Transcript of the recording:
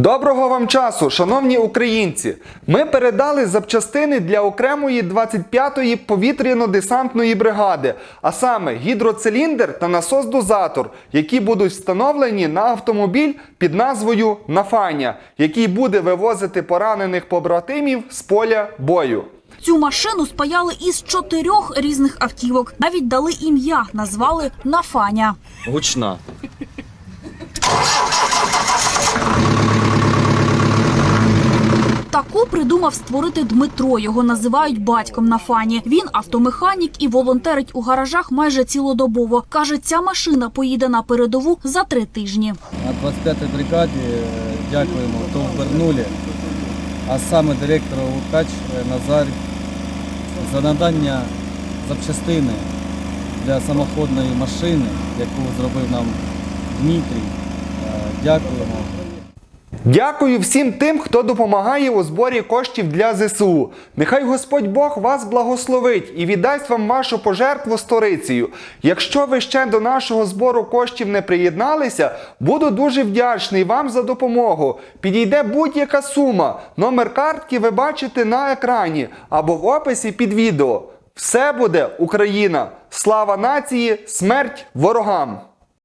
Доброго вам часу, шановні українці! Ми передали запчастини для окремої 25-ї повітряно-десантної бригади, а саме гідроциліндр та насос-дозатор, які будуть встановлені на автомобіль під назвою Нафаня, який буде вивозити поранених побратимів з поля бою. Цю машину спаяли із чотирьох різних автівок. Навіть дали ім'я, назвали Нафаня. Гучна. Таку придумав створити Дмитро. Його називають батьком Нафані. Він автомеханік і волонтерить у гаражах майже цілодобово. Каже, ця машина поїде на передову за три тижні. На 25-й бригаді е, дякуємо, хто ввернули, а саме директору Лукач е, Назар за надання запчастини для самоходної машини, яку зробив нам Дмитрій. Е, Дякуємо. Дякую всім тим, хто допомагає у зборі коштів для ЗСУ. Нехай Господь Бог вас благословить і віддасть вам вашу пожертву сторицею. Якщо ви ще до нашого збору коштів не приєдналися, буду дуже вдячний вам за допомогу. Підійде будь-яка сума. Номер картки ви бачите на екрані або в описі під відео. Все буде Україна! Слава нації, смерть ворогам!